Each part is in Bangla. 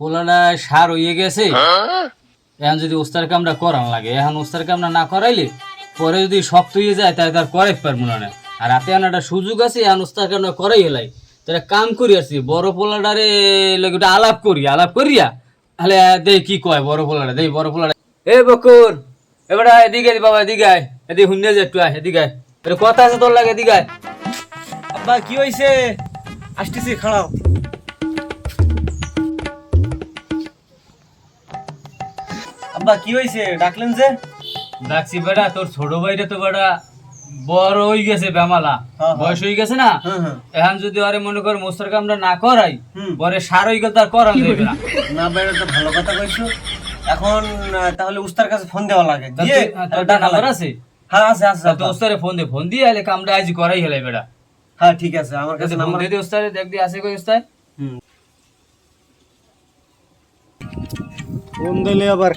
পোলাটা সার হয়ে গেছে। এখন যদি ওস্তার কামটা করান লাগে এখন ওস্তার কামটা না করাইলে পরে যদি শক্ত হয়ে যায় তাহলে তার করে পারব না। আর হাতে এখন একটা সুযোগ আছে এখন ওস্তার কামটা করাই হেলাই তাহলে কাম করি আসছি বড় পোলাটারে ওটা আলাপ করি আলাপ করিয়া? তাহলে দেই কি কয় বড় পোলাটা দেই বড় পোলাটা। এ বকুর এবারে এদিকে বাবা এদিকে আয়। এদিকে হুন্নে যে একটু আয় এদিকে আয়। কথা আছে তোর লাগে এদিকে আয়। আব্বা কি হইছে? আসতেছি খাড়াও। আব্বা কি হইছে? ডাকলেন যে। ডাকছি বেটা তোর ছোট ভাইটা তো বেটা বড় হয়ে গেছে বেমালা। হ্যাঁ, হ্যাঁ। বয়স হয়ে গেছে না? হ্যাঁ হ্যাঁ। এখন যদি আরে মনে কর মোস্তার কামটা না করাই পরে সার হয়ে গেলে তার করান যাবে না। না বেড়া তো ভালো কথা কইছো। এখন তাহলে উস্তার কাছে ফোন দেওয়া লাগে। দিয়ে হ্যাঁ, তোর ডাকা নাম্বার লাগে। আছে? হ্যাঁ আছে আছে তো। ওস্তারে ফোন দে ফোন দিয়ে আলে কামটা আজ করাই হেলাই বেটা। হ্যাঁ ঠিক আছে আমার কাছে নাম্বার দিয়ে দে ওস্তারে দেখ দিয়ে আছে কই ওস্তাদ হুম ফোন দিলে আবার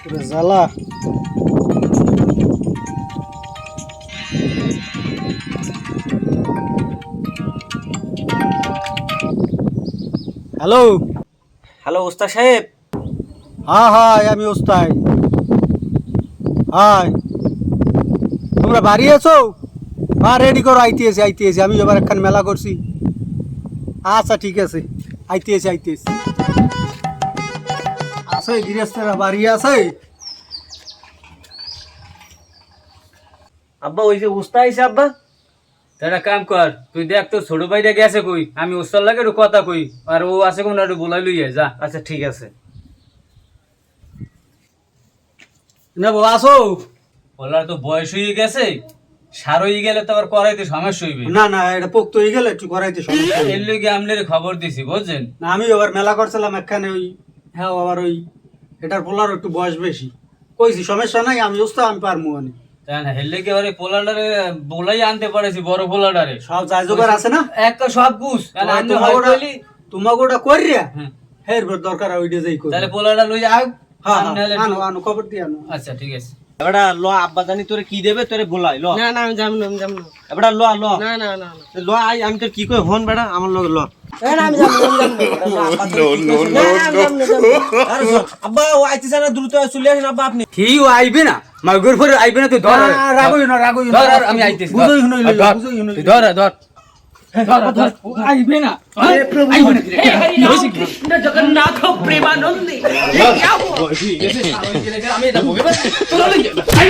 পুরো জ্বালা। হ্যালো? হ্যালো উস্তাদ সাহেব। হ্যাঁ হাই আমি ওস্তাই হাই। তোমরা বাড়ি আছো? হ্যাঁ রেডি করো আইতেছি আইতেছি আমি এবার একখান মেলা করছি। আচ্ছা ঠিক আছে। আইতেছি আইতেছি। আছে গৃহস্থরা বাড়ি আছে। আব্বা ওই যে উস্তা আইছে আব্বা। তারা কাম কর তুই দেখ তোর ছোট ভাইটা গেছে কই? আমি ওস্তার লাগে একটু কথা কই আর ও আছে কোন একটু বলাই লইয়া যা। আচ্ছা ঠিক আছে। না বাবা আসো। বলার তো বয়স হয়ে গেছে। সার হয়ে গেলে তো আবার করাইতে সমস্যা হইবে। না না এটা পোক্ত হয়ে গেলে একটু করাইতে সমস্যা এর লগে আমনের খবর দিছি বুঝছেন? না আমি আবার মেলা করছিলাম একখানে ওই হ্যাঁ আবার ওই এটার পোলার একটু বয়স বেশি। কইছি সমস্যা নাই আমি বুঝতে আমি পারব মানে তাই না হেললে কি আবার পোলাডারে বলাই আনতে পারেছি বড় পোলাডারে। সব আছে না? একটা সব তোমাকে ওটা করিয়া হ্যাঁ। হের দরকার ওইটা যাই তাহলে পোলাডা লই আগ হ্যাঁ আনো খবর দিয়ে আনো। আচ্ছা ঠিক আছে। এবারে ল আব্বা জানি তোরে কি দেবে তোরে বলাই ল। না না আমি যাম না আমি যাম না। এবারে ল ল। না না না। ল আই আমি তোর কি কই হন বেড়া আমার লগে ল। আব্বা ও আইতেছে না দ্রুত চলে আসেন আব্বা আপনি। কি ও আইবে না? মাগুর পরে আইবে না তুই ধর। রাগই না, রাগই না। ধর, ধর, আমি আইতেছি ধর। ধর। ধর ধর, ধর, ও আইবে না আইবে না কি রে? কি হইছে কি? বয়স হয়ে গেছে, সার হয়ে গেলে আমি এটা ভোগে পাচ্ছি। তোরা লই যা। আই।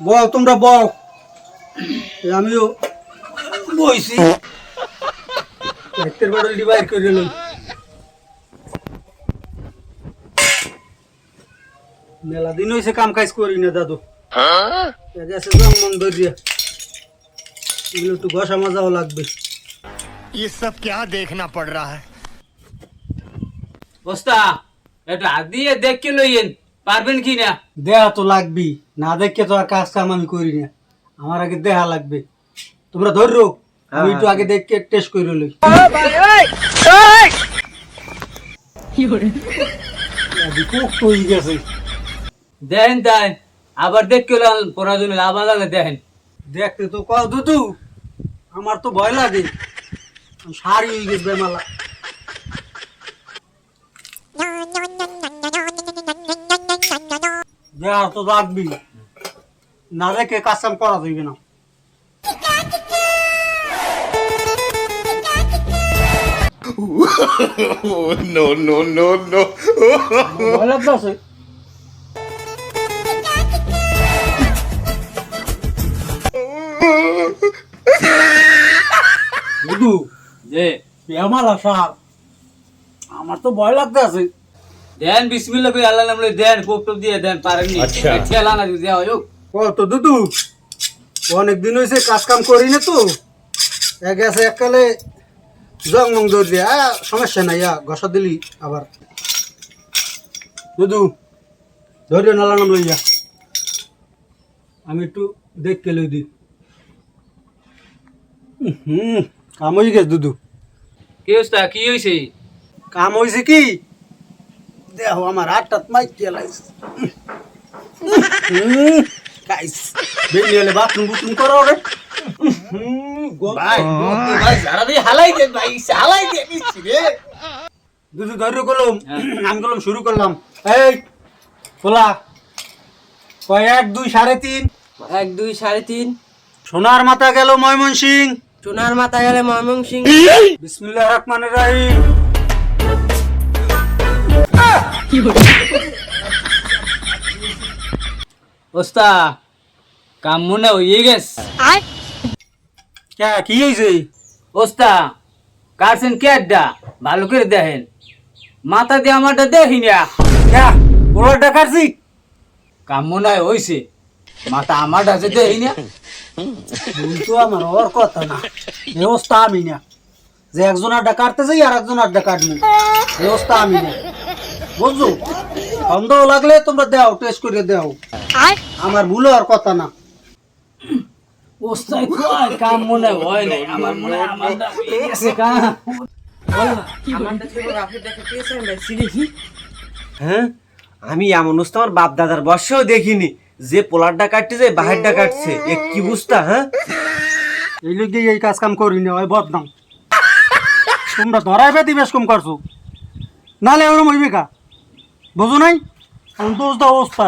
বল তোমরা বল এই আমিও বইছি একটের বড় ডিভাইড করে লই মেলা দিন হইছে কাম কাজ করি না দাদু গেছে জন্মন ধরিয়া এগুলো একটু ঘষা মজাও লাগবে ये सब क्या देखना पड़ रहा है ওস্তা এটা হাত দিয়ে দেখকে লইয়েন পারবেন কি না দেহা তো লাগবি না দেখে তো আর কাজ কাম আমি করি না আমার আগে দেহা লাগবে তোমরা ধরো আমি একটু আগে দেখে টেস্ট করে লই আদি কোক তো হয়ে গেছে দেখেন তাই আবার দেখকে পড়ার জন্য আবার লাগে দেখেন দেখতে তো কও দুদু আমার তো ভয় লাগে। সারি হয়ে গেছে বেমালা। দেহা তো লাগবি। না কাজ করা যাইবে না। No no no no. ভয় লাগতেছে। যে বেমালা সার আমার তো ভয় লাগতেছে দেন বিসমিল্লাহ কই আল্লাহ নাম দেন কোপ টোপ দিয়ে দেন পারেননি আচ্ছা। ঠেলা না দিয়ে ও তো দুদু অনেক দিন হয়েছে কাজ কাম করি না তো। এক গেছে এককালে জং মং দৌড় দিয়ে। সমস্যা নাই ঘষা দিলি আবার। দুদু ধৈর্য নালা নাম লইয়া। আমি একটু দেখতে লই দি। হুম। কাম হয়ে গেছে দুদু। কি অবস্থা কি হইছে কাম হয়েছে কি? দেখো আমার হাতটাত মাইক লাইছে গাইস বেরিয়ে এলে বাথরুম বুথরুম করো রে ভাই ভাই সারা দিয়ে হালাই দে ভাই হালাই দে দিচ্ছি রে দুটো ধৈর্য করলাম শুরু করলাম এই খোলা কয় এক দুই সাড়ে তিন। এক দুই সাড়ে তিন। সোনার মাথা গেল ময়মনসিং। সোনার মাথা গেলে ময়মনসিং বিসমিল্লাহ রহমানের রাহিম। ওস্তা কাম মনে হয়ে গেছে। কে কি হয়েছে ওস্তা কারছেন কেডা ভালো করে দেখেন। মাথা দিয়ে আমারটা দেখি না। কে ওরা ডাকারছি কাম মনে হয় হয়েছে মাথা আমারটা আছে দেখি না। আমার ওর কথা না। ব্যবস্থা আমি না যে একজন আড্ডা কাটতে যাই আর একজন আড্ডা কাটবো। ব্যবস্থা আমি না বুঝছ? সন্দেহ লাগলে তোমরা দাও টেস্ট করে দাও। আমার ভুল আর কথা না। ওস্তাই কয় কাম মনে হয় নাই? আমার মনে হয় কাম হ্যাঁ আমি এমন আমার বাপ দাদার বর্ষেও দেখিনি। যে পোলারটা কাটতে যায় বাহিরটা কাটছে এ কি বুঝতা হ্যাঁ? এই লোকে এই কাজ কাম করি না ওই বদনাম। তোমরা ধরাই পেতে বেশ কম করছ। নালে ওরম হইবে কা? বুঝো নাই? দোষ দা অবস্থা।